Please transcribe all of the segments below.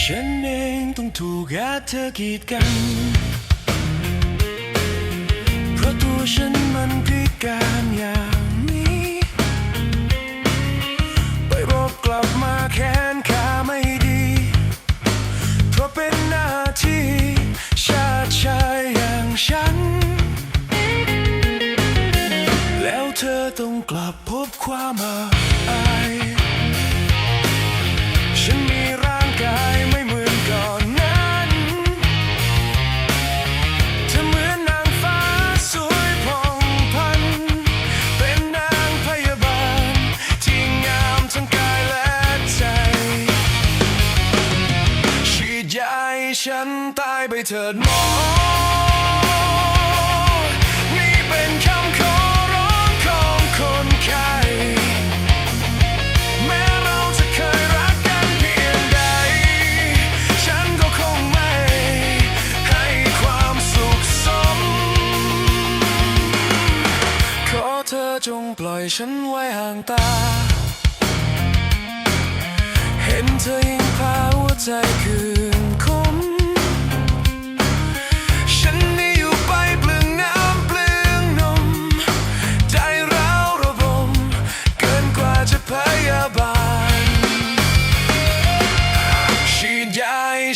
ฉันเองต้องถูกแค่เธอกีดกัน เพราะตัวฉันมันพิการอย่างนี้ ไปบอกกลับมาแขนขาไม่ดี เพราะเป็นหน้าที่ ชาติชายอย่างฉัน แล้วเธอต้องกลับพบความอาย ฉันตายไปเถิดหมอ นี่เป็นคำขอร้องของคนไข้แม้เราจะเคยรักกันเพียงใด ฉันก็คงไม่ให้ความสุขสม ขอเธอจงปล่อยฉันไว้ห่างตา เห็นเธอยิ่งพาหัวใจคืน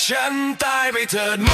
ฉันตายไปเถิดโม